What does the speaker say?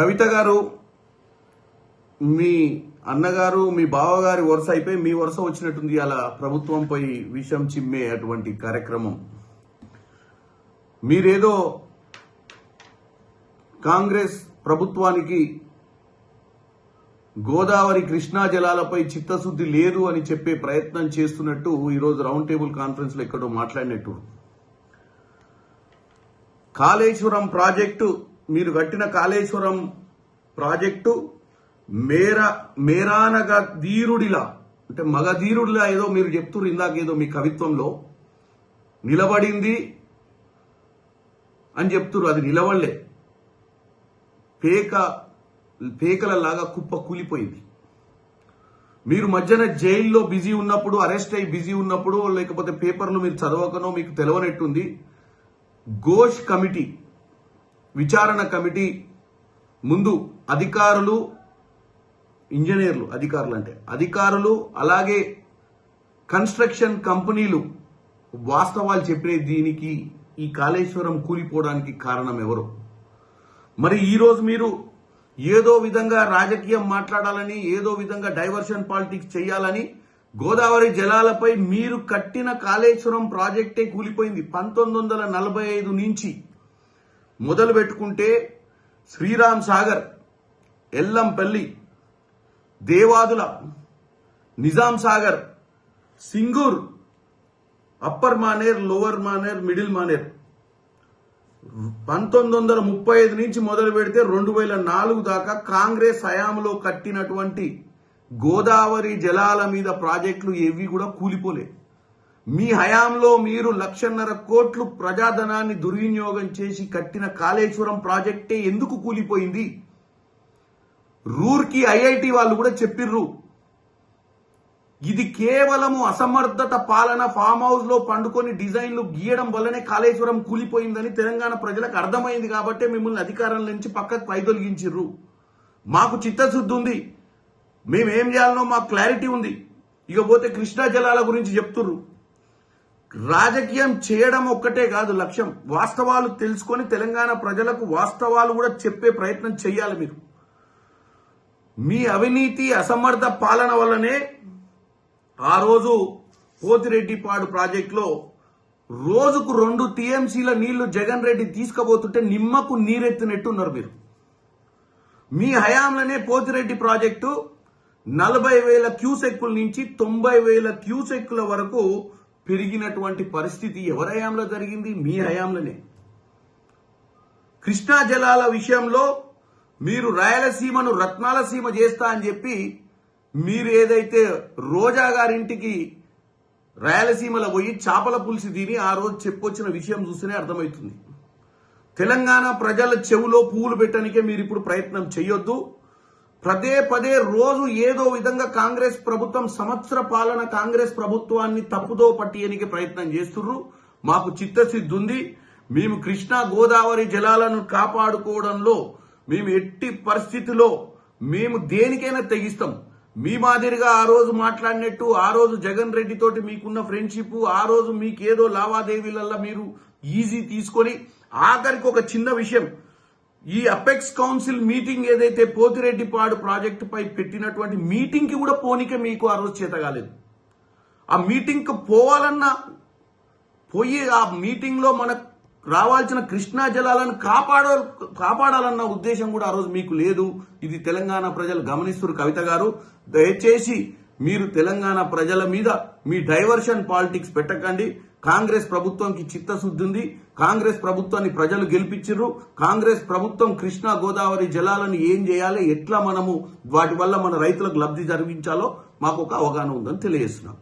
కవిత గారు మీ అన్నగారు మీ బావగారి వరుస అయిపోయి మీ వరుస వచ్చినట్టుంది అలా ప్రభుత్వంపై విషం చిమ్మే అటువంటి కార్యక్రమం. మీరేదో కాంగ్రెస్ ప్రభుత్వానికి గోదావరి కృష్ణా జలాలపై చిత్తశుద్ధి లేదు అని చెప్పే ప్రయత్నం చేస్తున్నట్టు ఈరోజు రౌండ్ టేబుల్ కాన్ఫరెన్స్లో ఎక్కడో మాట్లాడినట్టు. కాళేశ్వరం ప్రాజెక్టు మీరు కట్టిన కాళేశ్వరం ప్రాజెక్టు మేర మేరానగ ధీరుడిలా అంటే మగధీరుడిలా ఏదో మీరు చెప్తున్నారు ఇందాక ఏదో మీ కవిత్వంలో. నిలబడింది అని చెప్తున్నారు అది నిలవడలే పేక పేకలలాగా కుప్ప కూలిపోయింది. మీరు మధ్యన జైల్లో బిజీ ఉన్నప్పుడు అరెస్ట్ అయ్యి బిజీ ఉన్నప్పుడు లేకపోతే పేపర్లు మీరు చదవకనో మీకు తెలవనట్టుంది ఘోష్ కమిటీ విచారణ కమిటీ ముందు అధికారులు ఇంజనీర్లు అధికారులు అంటే అధికారులు అలాగే కన్స్ట్రక్షన్ కంపెనీలు వాస్తవాలు చెప్పిన దీనికి ఈ కాళేశ్వరం కూలిపోవడానికి కారణం ఎవరు? మరి ఈరోజు మీరు ఏదో విధంగా రాజకీయం మాట్లాడాలని ఏదో విధంగా డైవర్షన్ పాలిటిక్స్ చేయాలని గోదావరి జలాలపై మీరు కట్టిన కాళేశ్వరం ప్రాజెక్టే కూలిపోయింది. పంతొమ్మిది వందల నలభై ఐదు నుంచి మొదలు పెట్టుకుంటే Sriram Sagar Yellampalli Devadula Nizam Sagar Singur upper Maner lower Maner middle Maner. పంతొమ్మిది వందల ముప్పై ఐదు నుంచి మొదలు పెడితే రెండు వేల నాలుగు దాకా కాంగ్రెస్ హయాంలో కట్టినటువంటి గోదావరి జలాల మీద ప్రాజెక్టులు ఏవి కూడా కూలిపోలేదు మీ హయాంలో మీరు లక్షన్నర కోట్లు ప్రజాధనాన్ని దుర్వినియోగం చేసి కట్టిన కాళేశ్వరం ప్రాజెక్టే ఎందుకు కూలిపోయింది? రూర్కి ఐఐటి వాళ్ళు కూడా చెప్పిర్రు. ఇది కేవలము అసమర్థత పాలన ఫామ్ హౌస్లో పండుకొని డిజైన్లు గీయడం వల్లనే కాళేశ్వరం కూలిపోయిందని తెలంగాణ ప్రజలకు అర్థమైంది కాబట్టే మిమ్మల్ని అధికారం నుంచి పక్కకు పైదొలిగించిర్రు. మాకు చిత్తశుద్ధి ఉంది. మేము ఏం చేయాలనో మాకు క్లారిటీ ఉంది. ఇకపోతే కృష్ణా జలాల గురించి చెప్తుర్రు. రాజకీయం చేయడం ఒక్కటే కాదు లక్ష్యం. వాస్తవాలు తెలుసుకొని తెలంగాణ ప్రజలకు వాస్తవాలు కూడా చెప్పే ప్రయత్నం చేయాలి మీరు. మీ అవినీతి అసమర్థ పాలన వల్లనే ఆ రోజు పోతిరెడ్డిపాడు ప్రాజెక్టులో రోజుకు రెండు టీఎంసీల నీళ్ళు జగన్ రెడ్డి తీసుకుపోతుంటే నిమ్మకు నీరెత్తినట్టున్నారు మీరు. మీ హయాంలోనే పోతిరెడ్డి ప్రాజెక్టు నలభై వేల క్యూసెక్కుల నుంచి తొంభై వేల క్యూసెక్కుల వరకు పెరిగినటువంటి పరిస్థితి ఎవరి హయాంలో జరిగింది? మీ హయాంలోనే కృష్ణా జలాల విషయంలో మీరు రాయలసీమను రత్నాల సీమ చేస్తా అని చెప్పి మీరు ఏదైతే రోజా గారింటికి రాయలసీమలో పోయి చేపల పులిసి తిని ఆ రోజు చెప్పొచ్చిన విషయం చూస్తేనే అర్థమవుతుంది. తెలంగాణ ప్రజల చెవులో పువ్వులు పెట్టడానికే మీరు ఇప్పుడు ప్రయత్నం చేయొద్దు. పదే పదే రోజు ఏదో విధంగా కాంగ్రెస్ ప్రభుత్వం సంవత్సర పాలన కాంగ్రెస్ ప్రభుత్వాన్ని తప్పుదో పట్టియనికి ప్రయత్నం చేస్తుర్రు. మాకు చిత్తశుద్ధి ఉంది. మేము కృష్ణా గోదావరి జలాలను కాపాడుకోవడంలో మేము ఎట్టి పరిస్థితిలో మేము దేనికైనా తెగిస్తాం. మీ మాదిరిగా ఆ రోజు మాట్లాడినట్టు ఆ రోజు జగన్ రెడ్డి తోటి మీకున్న ఫ్రెండ్షిప్ ఆ రోజు మీకేదో లావాదేవీలల్లో మీరు ఈజీ తీసుకొని ఆఖరికి ఒక చిన్న విషయం ఈ అపెక్స్ కౌన్సిల్ మీటింగ్ ఏదైతే పోతిరెడ్డిపాడు ప్రాజెక్టు పై పెట్టినటువంటి మీటింగ్కి కూడా పోనీకే మీకు ఆ రోజు చేత కాలేదు. ఆ మీటింగ్కి పోవాలన్నా పోయి ఆ మీటింగ్లో మనకు రావాల్సిన కృష్ణా జలాలను కాపాడ కాపాడాలన్న ఉద్దేశం కూడా ఆ రోజు మీకు లేదు. ఇది తెలంగాణ ప్రజలు గమనిస్తున్నారు కవిత గారు. దయచేసి మీరు తెలంగాణ ప్రజల మీద మీ డైవర్షన్ పాలిటిక్స్ పెట్టకండి. కాంగ్రెస్ ప్రభుత్వంకి చిత్తశుద్ధి ఉంది. కాంగ్రెస్ ప్రభుత్వాన్ని ప్రజలు గెలిపించరు కాంగ్రెస్ ప్రభుత్వం కృష్ణా గోదావరి జలాలను ఏం చేయాలి? ఎట్లా మనము వాటి వల్ల మన రైతులకు లబ్ధి జరిగించాలో మాకు ఒక అవగాహన ఉందని తెలియజేస్తున్నాం